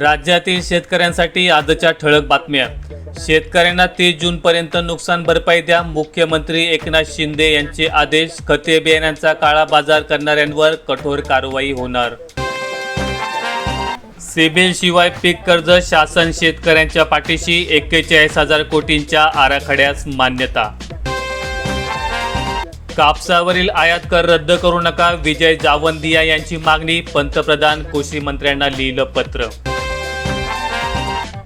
राज्यातील शेतकऱ्यांसाठी आजच्या ठळक बातम्या. शेतकऱ्यांना तीस जूनपर्यंत नुकसान भरपाई द्या मुख्यमंत्री एकनाथ शिंदे यांचे आदेश खते बियाण्यांचा काळा बाजार करणाऱ्यांवर कठोर कारवाई होणार. सिबिल शिवाय पीक कर्ज शासन शेतकऱ्यांच्या पाठीशी एक्केचाळीस हजार कोटींच्या आराखड्यास मान्यता. कापसावरील आयात कर रद्द करू नका विजय जावंदिया यांची मागणी पंतप्रधान कृषी मंत्र्यांना लिहिलं पत्र.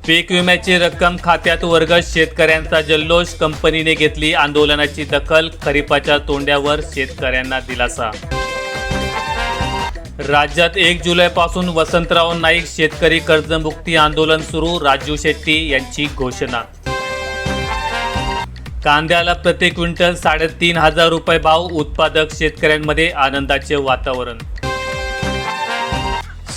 पीक विम्याची रक्कम खात्यात वर्ग शेतकऱ्यांचा जल्लोष कंपनीने घेतली. आंदोलनाची दखल खरीपाच्या तोंड्यावर शेतकऱ्यांना दिलासा. राज्यात एक जुलैपासून वसंतराव नाईक शेतकरी कर्जमुक्ती आंदोलन सुरू राजू शेट्टी यांची घोषणा. कांद्याला प्रति क्विंटल साडेतीन हजार रुपये भाव उत्पादक शेतकऱ्यांमध्ये आनंदाचे वातावरण.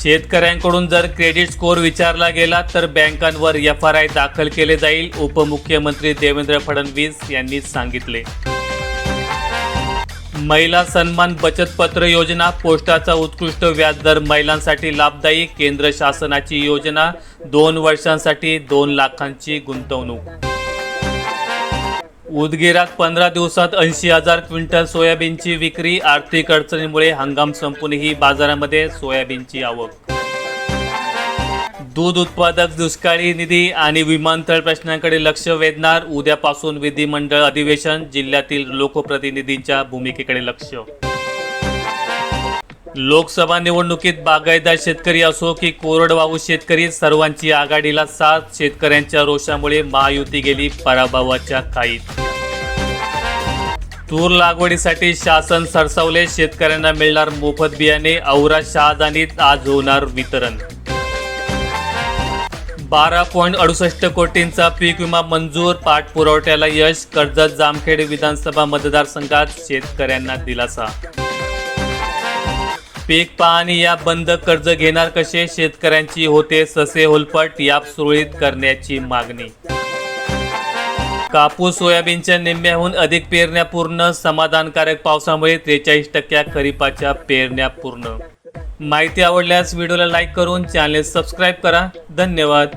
शेतकऱ्यांकडून जर क्रेडिट स्कोअर विचारला गेला तर बँकांवर एफ आर आय दाखल केले जाईल उपमुख्यमंत्री देवेंद्र फडणवीस यांनी सांगितले. महिला सन्मान बचत पत्र योजना पोस्टाचा उत्कृष्ट व्याजदर महिलांसाठी लाभदायी केंद्र शासनाची योजना दोन वर्षांसाठी दोन लाखांची गुंतवणूक. उदगीरात पंधरा दिवसात ऐंशी हजार क्विंटल सोयाबीनची विक्री आर्थिक अडचणीमुळे हंगाम संपूनही बाजारामध्ये सोयाबीनची आवक. दूध उत्पादक दुष्काळी निधी आणि विमानतळ प्रश्नांकडे लक्ष वेधणार उद्यापासून विधिमंडळ अधिवेशन जिल्ह्यातील लोकप्रतिनिधींच्या भूमिकेकडे लक्ष. लोकसभा निवडणुकीत बागायदार शेतकरी असो की कोरडवाहू शेतकरी सर्वांची आघाडीला साथ. शेतकऱ्यांच्या रोषामुळे महायुती गेली पराभवाच्या खाईत तूर लागवडीसाठी शासन सरसावले शेतकऱ्यांना मिळणार मोफत बियाणे औरा शहादानीत आज होणार वितरण. बारा पॉईंट अडुसष्ट कोटींचा पीक विमा मंजूर पाठपुरवठ्याला यश कर्जत जामखेड विधानसभा मतदारसंघात शेतकऱ्यांना दिलासा. पीक पाहणी या बंद कर्ज घेणार कसे? शेतकऱ्यांची होते ससे होलपट याप सुरळीत करण्याची मागणी. कापूस सोयाबीनच्या निम्म्याहून अधिक पेरण्या पूर्ण समाधानकारक पावसामुळे त्रेचाळीस टक्क्या खरीपाच्या पेरण्या पूर्ण. माहिती आवडल्यास व्हिडिओला लाईक करून चॅनेल सबस्क्राईब करा. धन्यवाद.